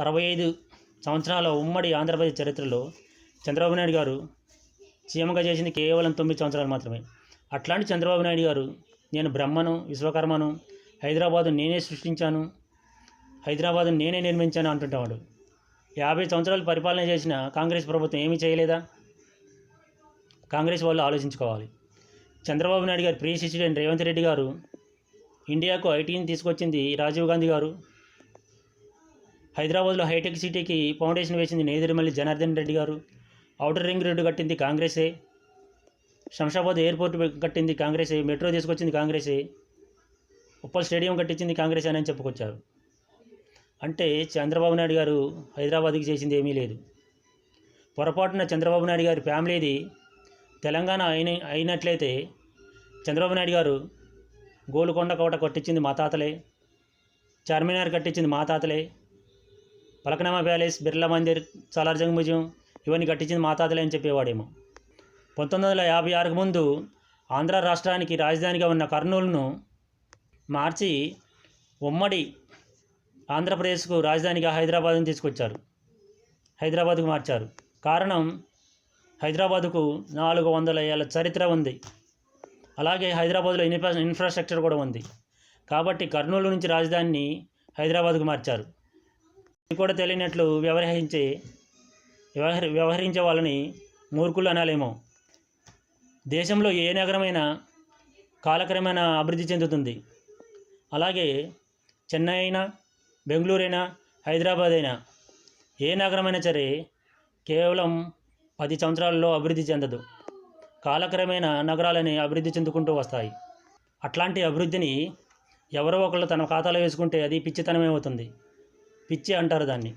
అరవై ఐదు సంవత్సరాల ఉమ్మడి ఆంధ్రప్రదేశ్ చరిత్రలో చంద్రబాబు నాయుడు గారు సీఎంగా చేసింది కేవలం తొమ్మిది సంవత్సరాలు మాత్రమే. అట్లాంటి చంద్రబాబు నాయుడు గారు నేను బ్రహ్మను విశ్వకర్మను హైదరాబాదు నేనే సృష్టించాను హైదరాబాదు నేనే నిర్మించాను అంటుంటాడు యాభై సంవత్సరాలు పరిపాలన చేసిన కాంగ్రెస్ ప్రభుత్వం ఏమీ చేయలేదా? కాంగ్రెస్ వాళ్ళు ఆలోచించుకోవాలి. చంద్రబాబు నాయుడు గారు ప్రీ శిష్యుడైన రేవంత్ రెడ్డి గారు ఇండియాకు ఐటీని తీసుకొచ్చింది రాజీవ్ గాంధీ గారు. హైదరాబాద్లో హైటెక్ సిటీకి ఫౌండేషన్ వేసింది నేదురుమల్లి జనార్దన్ రెడ్డి గారు. ఔటర్ రింగ్ రోడ్డు కట్టింది కాంగ్రెసే. శంషాబాద్ ఎయిర్పోర్ట్ కట్టింది కాంగ్రెసే. మెట్రో తీసుకొచ్చింది కాంగ్రెసే. ఉప్పల్ స్టేడియం కట్టించింది కాంగ్రెస్ అని చెప్పుకొచ్చారు. అంటే చంద్రబాబు నాయుడు గారు హైదరాబాద్కి చేసింది ఏమీ లేదు. పొరపాటున చంద్రబాబు నాయుడు గారి ఫ్యామిలీది తెలంగాణ అయిన అయినట్లయితే చంద్రబాబు నాయుడు గారు గోలుకొండ కోట కట్టించింది మా తాతలే. చార్మినార్ కట్టించింది మా తాతలే. పలకనామా ప్యాలెస్ బిర్లా మందిర్ సాలార్జంగ్ మ్యూజియం ఇవన్నీ కట్టించింది మా తాతలే అని చెప్పేవాడేమో. పంతొమ్మిది వందల యాభై ఆరుకు ముందు ఆంధ్ర రాష్ట్రానికి రాజధానిగా ఉన్న కర్నూలును మార్చి ఉమ్మడి ఆంధ్రప్రదేశ్కు రాజధానిగా హైదరాబాద్ని తీసుకొచ్చారు. హైదరాబాద్కు మార్చారు. కారణం హైదరాబాదుకు నాలుగు వందల ఏళ్ళ చరిత్ర ఉంది. అలాగే హైదరాబాద్లో ఇన్ఫ్రా ఇన్ఫ్రాస్ట్రక్చర్ కూడా ఉంది. కాబట్టి కర్నూలు నుంచి రాజధానిని హైదరాబాద్కు మార్చారు. కూడా తెలియనట్లు వ్యవహరించే వ్యవహరి వ్యవహరించే వాళ్ళని మూర్ఖులు అనాలేమో. దేశంలో ఏ నగరమైనా కాలక్రమేణా అభివృద్ధి చెందుతుంది. అలాగే చెన్నై అయినా బెంగళూరు అయినా హైదరాబాద్ అయినా ఏ నగరమైనా సరే కేవలం పది సంవత్సరాల్లో అభివృద్ధి చెందదు. కాలక్రమేణా నగరాలని అభివృద్ధి చెందుకుంటూ వస్తాయి. అట్లాంటి అభివృద్ధిని ఎవరో ఒకళ్ళు తన ఖాతాలో వేసుకుంటే అది పిచ్చితనమే అవుతుంది. పిచ్చి అంటారు దాన్ని.